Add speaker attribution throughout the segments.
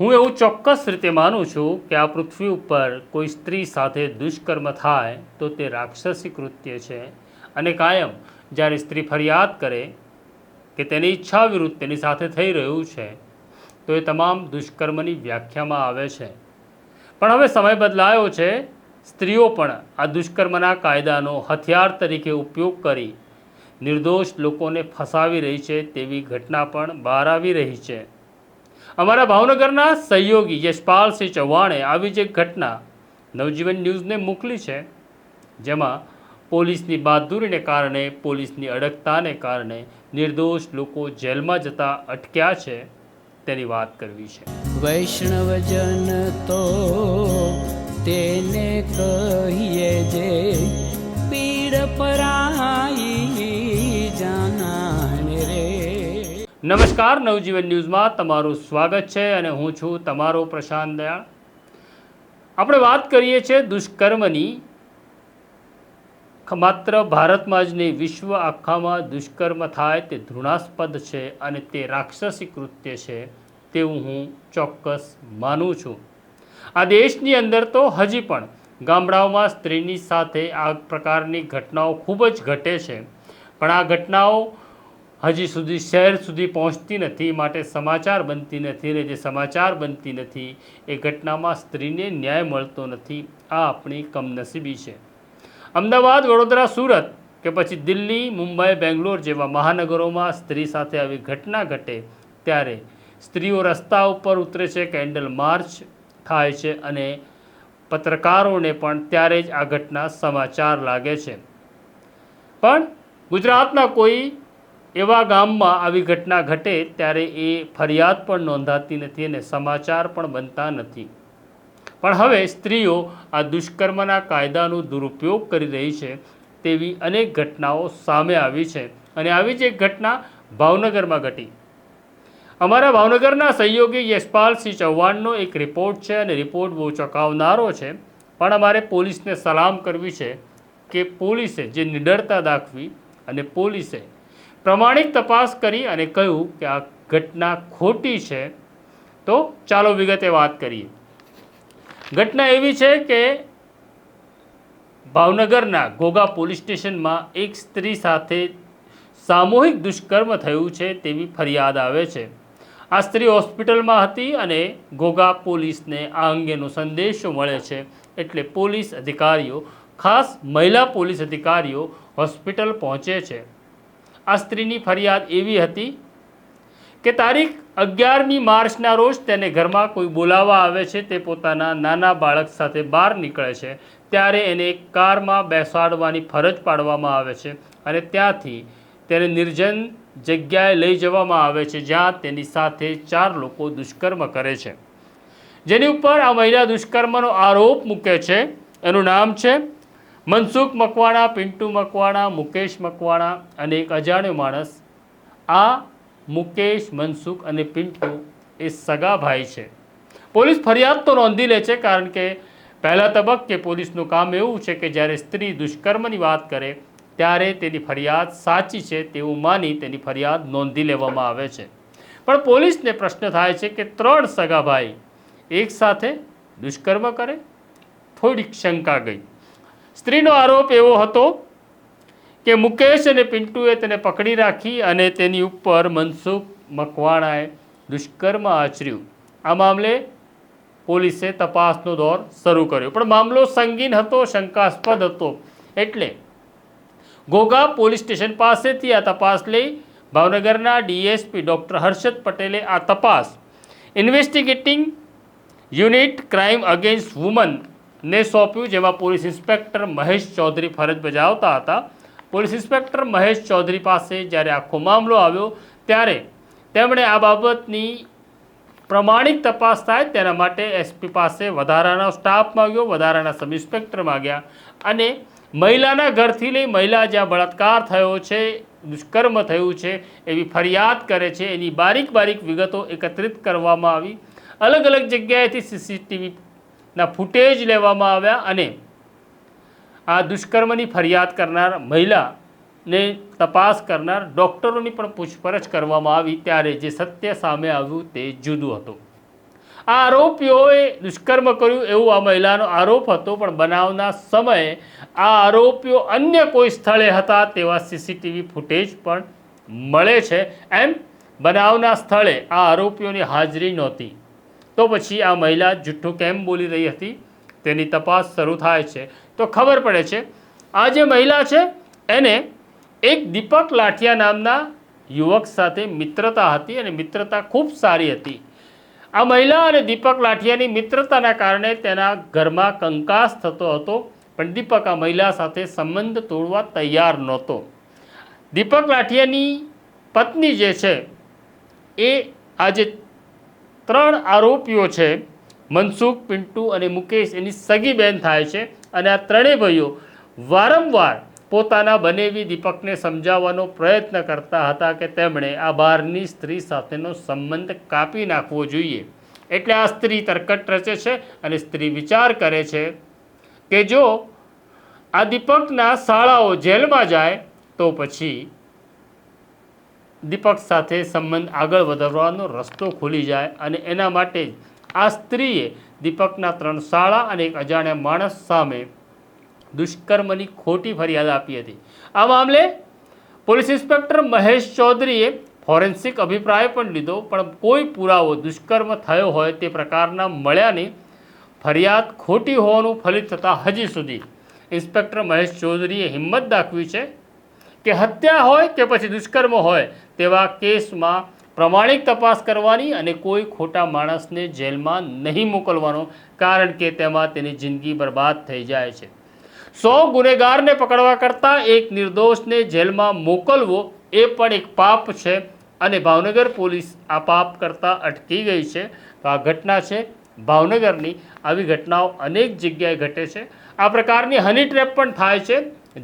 Speaker 1: હું એવું ચોક્કસ રીતે માનું છું કે આ પૃથ્વી ઉપર કોઈ સ્ત્રી સાથે દુષ્કર્મ થાય તો તે રાક્ષસી કૃત્ય છે અને કાયમ જ્યારે સ્ત્રી ફરિયાદ કરે કે તેની ઈચ્છા વિરુદ્ધ તેની સાથે થઈ રહ્યું છે, તો એ તમામ દુષ્કર્મની વ્યાખ્યામાં આવે છે. પણ હવે સમય બદલાયો છે, સ્ત્રીઓ પણ આ દુષ્કર્મના કાયદાનો હથિયાર તરીકે ઉપયોગ કરી નિર્દોષ લોકોને ફસાવી રહી છે તેવી ઘટના પણ બહાર આવી રહી છે. અમારા ભાવનગરના સહયોગી યશપાલસિંહ ચૌહાણે આવી જ એક ઘટના નવજીવન ન્યૂઝને મોકલી છે, જેમાં પોલીસની બહાદુરીને કારણે, પોલીસની અડગતાને કારણે નિર્દોષ લોકો જેલમાં જતા અટક્યા છે, તેની વાત કરવી છે.
Speaker 2: વૈષ્ણવજન તો તેને કહીએ જે પીડ પરાઈ
Speaker 1: નમસ્કાર, નવજીવન ન્યૂઝમાં તમારું સ્વાગત છે અને હું છું તમારો પ્રશાંત દયાળ. આપણે વાત કરીએ છીએ દુષ્કર્મની. માત્ર ભારતમાં જ નહીં, વિશ્વ આખામાં દુષ્કર્મ થાય તે ધૃણાસ્પદ છે અને તે રાક્ષસી કૃત્ય છે તેવું હું ચોક્કસ માનું છું. આ દેશની અંદર તો હજી પણ ગામડાઓમાં સ્ત્રીની સાથે આ પ્રકારની ઘટનાઓ ખૂબ જ ઘટે છે. પણ આ ઘટનાઓ હજી સુધી શહેર સુધી પહોંચતી નથી, માટે સમાચાર બનતી નથી અને જે સમાચાર બનતી નથી, એ ઘટનામાં સ્ત્રીને ન્યાય મળતો નથી. આ આપણી કમનસીબી છે. અમદાવાદ, વડોદરા, સુરત કે પછી દિલ્હી, મુંબઈ, બેંગ્લોર જેવા મહાનગરોમાં સ્ત્રી સાથે આવી ઘટના ઘટે ત્યારે સ્ત્રીઓ રસ્તા ઉપર ઉતરે છે, કેન્ડલ માર્ચ થાય છે અને પત્રકારોને પણ ત્યારે જ આ ઘટના સમાચાર લાગે છે. પણ ગુજરાતના કોઈ એવા ગામમાં આવી ઘટના ઘટે ત્યારે એ ફરિયાદ પણ નોંધાતી નથી અને સમાચાર પણ બનતા નથી. પણ હવે સ્ત્રીઓ આ દુષ્કર્મના કાયદાનો દુરુપયોગ કરી રહી છે તેવી અનેક ઘટનાઓ સામે આવી છે અને આવી જ એક ઘટના ભાવનગરમાં ઘટી. અમારા ભાવનગરના સહયોગી યશપાલસિંહ ચૌહાણનો એક રિપોર્ટ છે અને રિપોર્ટ બહુ ચોંકાવનારો છે. પણ અમારે પોલીસને સલામ કરવી છે કે પોલીસે જે નિડરતા દાખવી અને પોલીસે પ્રમાણિક તપાસ કરી અને કહ્યું કે આ ઘટના ખોટી છે, તો ચાલો વિગતે વાત કરીએ. ઘટના એવી છે કે ભાવનગરના ગોગા પોલીસ સ્ટેશનમાં એક સ્ત્રી સાથે સામૂહિક દુષ્કર્મ થયું છે તેવી ફરિયાદ આવે છે. આ સ્ત્રી હોસ્પિટલમાં હતી અને ગોગા પોલીસને આ અંગેનો સંદેશો મળે છે. એટલે પોલીસ અધિકારીઓ, ખાસ મહિલા પોલીસ અધિકારીઓ, હોસ્પિટલ પહોંચે છે. આ સ્ત્રીની ફરિયાદ એવી હતી કે તારીખ અગિયારમી માર્ચના રોજ તેને ઘરમાં કોઈ બોલાવવા આવે છે તે પોતાના નાના બાળક સાથે બહાર નીકળે છે. ત્યારે એને કારમાં બેસાડવાની ફરજ પાડવામાં આવે છે અને ત્યાંથી તેને નિર્જન જગ્યાએ લઈ જવામાં આવે છે, જ્યાં તેની સાથે ચાર લોકો દુષ્કર્મ કરે છે. જેની ઉપર આ મહિલા દુષ્કર્મનો આરોપ મૂકે છે. એનું નામ છે મનસુખ મકવાણા, પિન્ટુ મકવાણા, મુકેશ મકવાણા અને એક અજાણ્યો માણસ. આ મુકેશ, મનસુખ અને પિન્ટુ એ સગા ભાઈ છે. પોલીસ ફરિયાદ તો નોંધી લે છે કારણ કે પહેલા તબક્કે પોલીસનું કામ એવું છે કે જ્યારે સ્ત્રી દુષ્કર્મની વાત કરે ત્યારે તેની ફરિયાદ સાચી છે તેવું માની તેની ફરિયાદ નોંધી લેવામાં આવે છે. પણ પોલીસને પ્રશ્ન થાય છે કે ત્રણ સગા ભાઈ એકસાથે દુષ્કર્મ કરે? થોડીક શંકા ગઈ. સ્ત્રીનો આરોપ એવો હતો કે મુકેશ અને પિન્ટુએ તેને પકડી રાખી અને તેની ઉપર મનસુખ મકવાણાએ દુષ્કર્મ આચર્યું. આ મામલે પોલીસે તપાસનો દોર શરૂ કર્યો. પણ મામલો સંગીન હતો, શંકાસ્પદ હતો. એટલે ઘોઘા પોલીસ સ્ટેશન પાસેથી આ તપાસ લઈ ભાવનગરના ડીએસપી ડૉક્ટર હર્ષદ પટેલે આ તપાસ investigating unit crime against woman ને સોંપ્યું, જેમાં પોલીસ ઇન્સ્પેક્ટર મહેશ ચૌધરી ફરજ બજાવતા હતા. પોલીસ ઇન્સ્પેક્ટર મહેશ ચૌધરી પાસે જ્યારે આખો મામલો આવ્યો, ત્યારે તેમણે આ બાબતની પ્રમાણિક તપાસ થાય તેના માટે એસપી પાસે વધારાનો સ્ટાફ માગ્યો, વધારાના સબ ઇન્સ્પેક્ટર માગ્યા અને મહિલાના ઘરથી લઈ મહિલા જ્યાં બળાત્કાર થયો છે દુષ્કર્મ થયું છે, એવી ફરિયાદ કરે છે, એની બારીક બારીક વિગતો એકત્રિત કરવામાં આવી. અલગ અલગ જગ્યાએથી સીસીટીવીના ફૂટેજ લેવામાં આવ્યા અને આ દુષ્કર્મની ફરિયાદ કરનાર મહિલાને તપાસ કરનાર ડૉક્ટરોની પણ પૂછપરછ કરવામાં આવી ત્યારે જે સત્ય સામે આવ્યું તે જુદું હતું. આ આરોપીઓએ દુષ્કર્મ કર્યું એવું આ મહિલાનો આરોપ હતો, પણ બનાવના સમયે આ આરોપીઓ અન્ય કોઈ સ્થળે હતા તેવા સીસીટીવી ફૂટેજ પણ મળે છે. એમ, બનાવના સ્થળે આ આરોપીઓની હાજરી નહોતી. તો પછી આ મહિલા જુઠ્ઠું કેમ બોલી રહી હતી? તેની તપાસ શરૂ થાય છે. તો ખબર પડે છે, આ જે મહિલા છે, એને એક દીપક લાઠિયા નામના યુવક સાથે મિત્રતા હતી અને મિત્રતા ખૂબ સારી હતી. આ મહિલા અને દીપક લાઠિયાની મિત્રતાના કારણે તેના ઘરમાં કંકાસ થતો હતો, પણ દીપક આ મહિલા સાથે સંબંધ તોડવા તૈયાર નહોતો. દીપક લાઠિયાની પત્ની જે છે, એ આજે ત્રણ આરોપીઓ છે, મનસુખ, પિન્ટુ અને મુકેશ, એની સગી બહેન થાય છે અને આ ત્રણેય ભાઈઓ વારંવાર પોતાના બનેવી દીપકને સમજાવવાનો પ્રયત્ન કરતા હતા કે તેમણે આ બહારની સ્ત્રી સાથેનો સંબંધ કાપી નાખવો જોઈએ. એટલે આ સ્ત્રી તરકટ રચે છે અને સ્ત્રી વિચાર કરે છે કે જો આ દીપકના શાળાઓ જેલમાં જાય, તો પછી દીપક સાથે સંબંધ આગળ વધારવાનો રસ્તો ખુલી જાય અને એના માટે જ આ સ્ત્રીએ દીપકના ત્રણ શાળા અને એક અજાણ્યા માણસ સામે દુષ્કર્મની ખોટી ફરિયાદ આપી હતી. આ મામલે પોલીસ ઇન્સ્પેક્ટર મહેશ ચૌધરીએ ફોરેન્સિક અભિપ્રાય પણ લીધો, પણ કોઈ પુરાવો દુષ્કર્મ થયો હોય તે પ્રકારના મળ્યા નહીં ફરિયાદ ખોટી હોવાનું ફલિત થતાં હજી સુધી ઇન્સ્પેક્ટર મહેશ ચૌધરીએ હિંમત દાખવી છે કે હત્યા હોય કે પછી દુષ્કર્મ હોય, તેવા કેસમાં પ્રમાણિક તપાસ કરવાની અને કોઈ ખોટા માણસને જેલમાં નહીં મોકલવાનો, કારણ કે તેમાં તેની જિંદગી બરબાદ થઈ જાય છે. સો ગુનેગારને પકડવા કરતાં એક નિર્દોષને જેલમાં મોકલવો એ પણ એક પાપ છે અને ભાવનગર પોલીસ આ પાપ કરતાં અટકી ગઈ છે. તો આ ઘટના છે ભાવનગરની. આવી ઘટનાઓ અનેક જગ્યાએ ઘટે છે. આ પ્રકારની હની ટ્રેપ પણ થાય છે,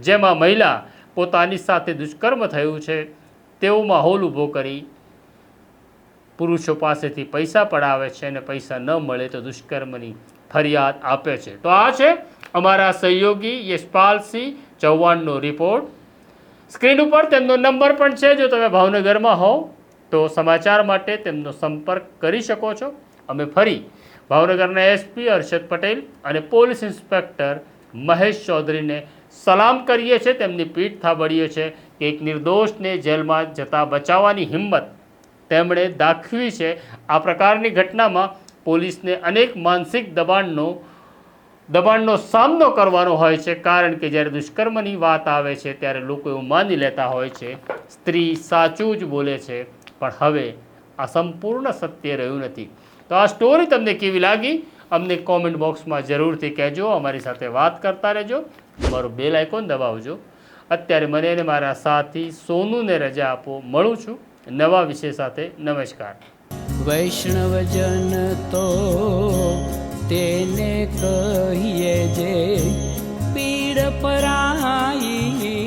Speaker 1: જેમાં મહિલા પોતાની સાથે દુષ્કર્મ થયું છે, તેવો માહોલ ઊભો કરી પુરુષો પાસેથી પૈસા પડાવે છે અને પૈસા ન મળે તો દુષ્કર્મની ફરિયાદ આપે છે. તો આ છે અમારા સહયોગી યશપાલસિંહ ચૌહાણનો રિપોર્ટ સ્ક્રીન ઉપર તેમનો નંબર પણ છે, જો તમે ભાવનગરમાં હોવ તો સમાચાર માટે તેમનો સંપર્ક કરી શકો છો. અમે ફરી ભાવનગરના એસપી હર્ષદ પટેલ અને પોલીસ ઇન્સ્પેક્ટર મહેશ ચૌધરીને સલામ કરીએ છીએ, તેમની પીઠ થાબડીએ છીએ. કે એક નિર્દોષને જેલમાં જતા બચાવવાની હિંમત તેમણે દાખવી છે. આ પ્રકારની ઘટનામાં પોલીસને અનેક માનસિક દબાણનો દબાણનો સામનો કરવાનો હોય છે. કારણ કે જ્યારે દુષ્કર્મની વાત આવે છે, ત્યારે લોકો એવું માની લેતા હોય છે, સ્ત્રી સાચું જ બોલે છે. પણ હવે આ સંપૂર્ણ સત્ય રહ્યું નથી. તો આ સ્ટોરી તમને કેવી લાગી? અમને કોમેન્ટ બોક્સમાં જરૂરથી કહેજો. અમારી સાથે વાત કરતા રહેજો. મારો બેલ આઇકોન દબાવજો. અત્યારે મને અને મારા સાથી સોનુને રજા આપો. મળું છું નવા વિષય સાથે. નમસ્કાર.
Speaker 2: વૈષ્ણવજન તો તેને કહીએ જે પીડ પરાઈ